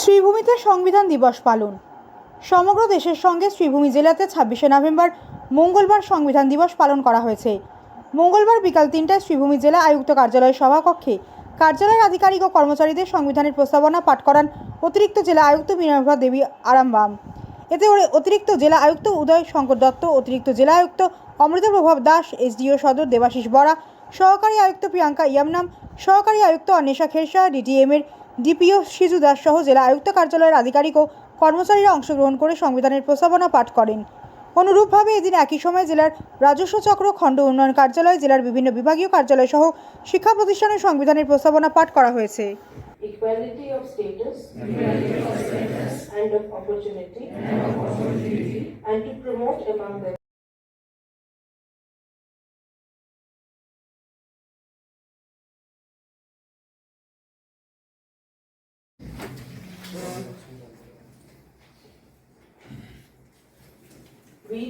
শ্রীভূমিতে সংবিধান দিবস পালন। সমগ্র দেশের সঙ্গে শ্রীভূমি জেলাতে ছাব্বিশে নভেম্বর মঙ্গলবার সংবিধান দিবস পালন করা হয়েছে। মঙ্গলবার বিকাল তিনটায় শ্রীভূমি জেলা আয়ুক্ত কার্যালয় সভাকক্ষে কার্যালয়ের আধিকারিক ও কর্মচারীদের সংবিধানের প্রস্তাবনা পাঠ করান অতিরিক্ত জেলা আয়ুক্ত মিনাভা দেবী আরামবাম এতে অতিরিক্ত জেলা আয়ুক্ত উদয় শঙ্কর দত্ত, অতিরিক্ত জেলা আয়ুক্ত অমৃতপ্রভাব দাস এসডিও সদর দেবাশিস বরা সহকারী আয়ুক্ত প্রিয়াঙ্কা ইয়ামনাম সহকারী আয়ুক্ত অন্বেষা খেরসা ডিটিএম এর ডিপিও সিজু দাস সহ জেলা আয়ুক্ত কার্যালয়ের আধিকারিক ও কর্মচারীরা অংশগ্রহণ করে সংবিধানের প্রস্তাবনা পাঠ করেন। অনুরূপভাবে এদিন একই সময় জেলার রাজস্ব চক্র খণ্ড উন্নয়ন কার্যালয় জেলার বিভিন্ন বিভাগীয় কার্যালয় সহ শিক্ষা প্রতিষ্ঠানের সংবিধানের প্রস্তাবনা পাঠ করা হয়েছে। Equality of status, and of opportunity, and to promote among them We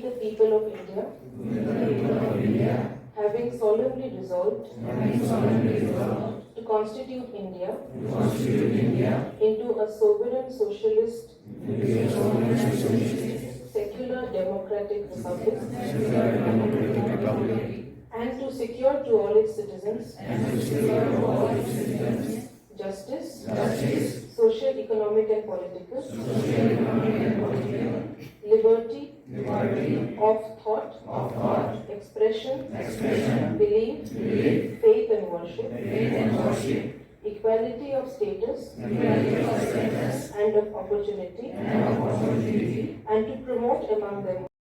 the people of India, people of India having solemnly resolved, having solemnly resolved to constitute India, to constitute India into a sovereign socialist, a sovereign socialist secular democratic republic, secular democratic republic and to secure to all its citizens, and to secure to all its citizens justice, justice social, economic and political, social, economic and political liberty, liberty of, thought, of thought, expression, expression belief, belief, faith and worship, faith and worship equality of status, equality of status and, of opportunity, and of opportunity, and to promote among them